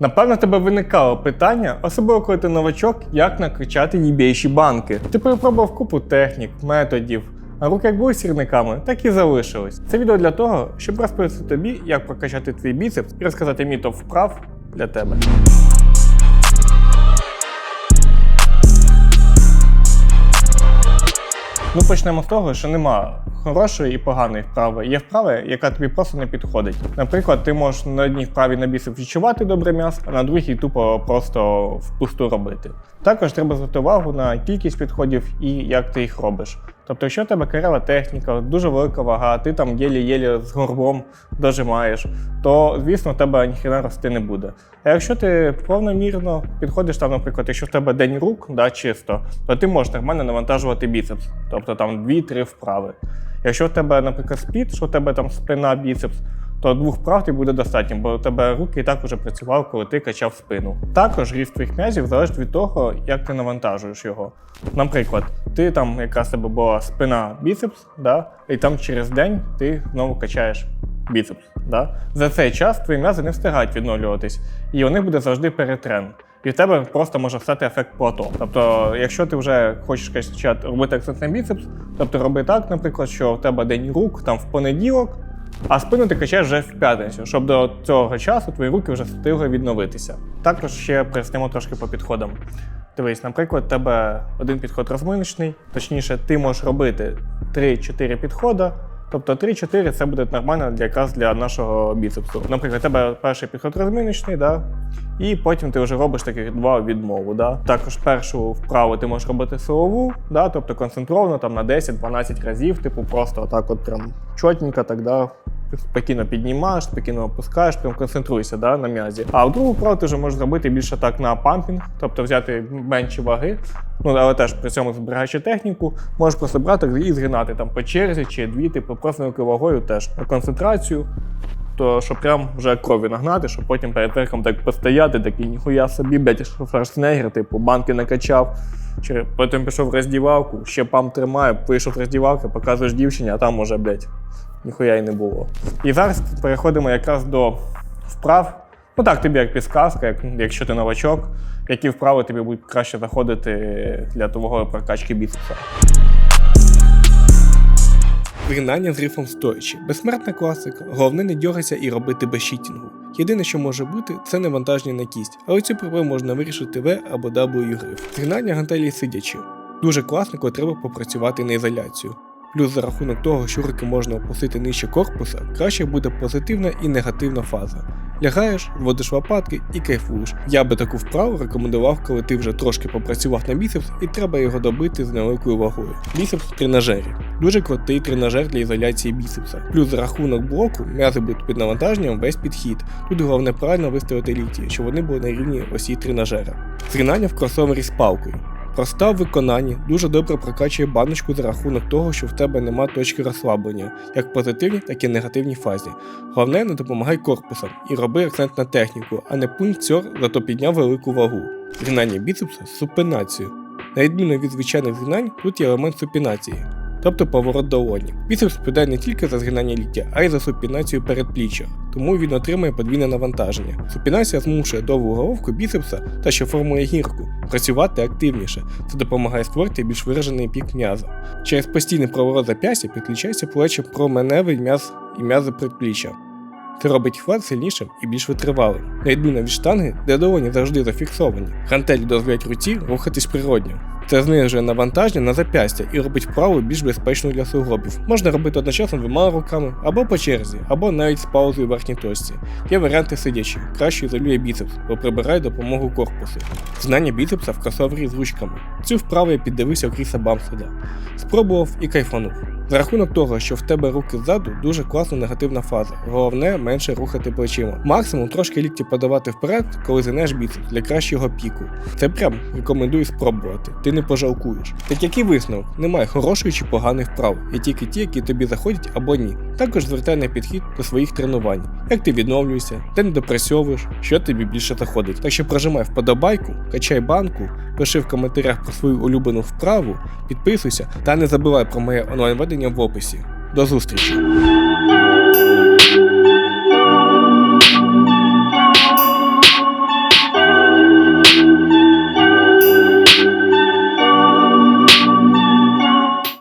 Напевно, тебе виникало питання, особливо коли ти новачок, як накачати їбейші банки. Ти перепробував купу технік, методів, а руки як були сірниками, так і залишились. Це відео для того, щоб розповісти тобі, як прокачати твій біцепс і розказати мій вправ для тебе. Ну, почнемо з того, що нема хорошої і поганої вправи. Є вправа, яка тобі просто не підходить. Наприклад, ти можеш на одній вправі на біси відчувати добре м'ясо, а на другій тупо просто впусту робити. Також треба звертати увагу на кількість підходів і як ти їх робиш. Тобто, якщо в тебе карева техніка, дуже велика вага, ти там єлі-єлі з горбом дожимаєш, то звісно в тебе ніхрена рости не буде. А якщо ти повномірно підходиш там, наприклад, якщо в тебе день рук, да, чисто, то ти можеш нормально навантажувати біцепс, тобто там 2-3 вправи. Якщо в тебе, наприклад, спід, що в тебе там спина, біцепс, то двох тобі буде достатньо, бо у тебе руки і так вже працював, коли ти качав спину. Також ріст твоїх м'язів залежить від того, як ти навантажуєш його. Наприклад, ти там, яка в тебе була спина біцепс, да, і там через день ти знову качаєш біцепс. Да? За цей час твої м'язи не встигають відновлюватись, і у них буде завжди перетрен. І в тебе просто може стати ефект плато. Тобто, якщо ти вже хочеш качати, робити акцент на біцепс, тобто роби так, наприклад, що в тебе день рук там в понеділок, а спину ти качаєш вже в п'ятницю, щоб до цього часу твої руки вже встигли відновитися. Також ще пояснимо трошки по підходам. Дивись, наприклад, у тебе один підход розминочний, точніше, ти можеш робити 3-4 підходи. Тобто 3-4 це буде нормально для якраз для нашого біцепсу. Наприклад, у тебе перший підход розминочний, да? і потім ти вже робиш таких два відмову. Да? Також першу вправу ти можеш робити силову, да? тобто концентровано там на 10-12 разів, типу просто отак от прям чотненько так, да? Спокійно піднімаєш, спокійно опускаєш, прям концентруйся да, на м'язі. А в другу вправу ти вже можеш зробити більше так на пампінг, тобто взяти менші ваги, ну але теж при цьому зберігаючи техніку, можеш просто брати і згинати там по черзі чи дві, типу просто вагою теж на концентрацію. То що прям вже крові нагнати, щоб потім перед верхом так постояти, такий ніхуя собі, блядь, Шварценеггер, типу, банки накачав, чи потім пішов в роздівалку, ще пам тримає, вийшов з роздівалки, показуєш дівчині, а там уже, блядь, ніхуя й не було. І зараз переходимо якраз до вправ. Ну так, тобі як підсказка, як, якщо ти новачок, які вправи тобі будуть краще заходити для твого прокачки біцепса. Вигнання з рифом стоячи. Безсмертна класика. Головне не дьогайся і робити без щитінгу. Єдине, що може бути, це навантаження на кість, але цю проблему можна вирішити В або W гриф. Згинання гантелі сидячи. Дуже класно, коли треба попрацювати на ізоляцію. Плюс за рахунок того, що руки можна опустити нижче корпуса, краще буде позитивна і негативна фаза. Лягаєш, вводиш лопатки і кайфуєш. Я би таку вправу рекомендував, коли ти вже трошки попрацював на біцепс і треба його добити з невеликою вагою. Біцепс в тренажері. Дуже крутий тренажер для ізоляції біцепса. Плюс за рахунок блоку м'язи будуть під навантаженням весь підхід. Тут головне правильно виставити лікті, щоб вони були на рівні осі тренажера. Зринання в кросовері з палкою. Проста в виконанні дуже добре прокачує баночку за рахунок того, що в тебе нема точки розслаблення, як в позитивній, так і негативній фазі. Головне, не допомагай корпусом і роби акцент на техніку, а не пунктер, зато підняв велику вагу. Згинання біцепса з супинацією. На відміну від звичайних згинань, тут є елемент супінації, тобто поворот долоні. Біцепс відповідає не тільки за згинання ліктя, а й за супінацію передпліччя, тому він отримує подвійне навантаження. Супінація змушує довгу головку біцепса та що формує гірку, працювати активніше. Це допомагає створити більш виражений пік м'яза. Через постійний проворот зап'ястя підключається плечі променевий м'яз і м'язи предпліччя. Це робить хват сильнішим і більш витривалим, на відміну від штанги, де долоні завжди зафіксовані. Гантелі дозволяють руці рухатись природньо. Це знижує навантаження на зап'ястя і робить вправу більш безпечною для суглобів. Можна робити одночасно двома руками, або по черзі, або навіть з паузою в верхній точці. Є варіанти сидячі, краще ізолює біцепс, бо прибирає допомогу корпусу. Знання біцепса в кросовері з ручками. Цю вправу я піддивився у Кріса Бамфеда. Спробував і кайфанув. За рахунок того, що в тебе руки ззаду, дуже класна негативна фаза. Головне менше рухати плечима. Максимум трошки лікті подавати вперед, коли зінеш біцепс для кращого піку. Це прям рекомендую спробувати. Ти не пожалкуєш. Так який висновок? Немає хорошої чи поганих вправ, є тільки ті, які тобі заходять або ні. Також звертай на підхід до своїх тренувань, як ти відновлюєшся, де не допрацьовуєш, що тобі більше заходить. Так що прожимай вподобайку, качай банку, пиши в коментарях про свою улюблену вправу, підписуйся та не забувай про моє онлайн-ведення в описі. До зустрічі!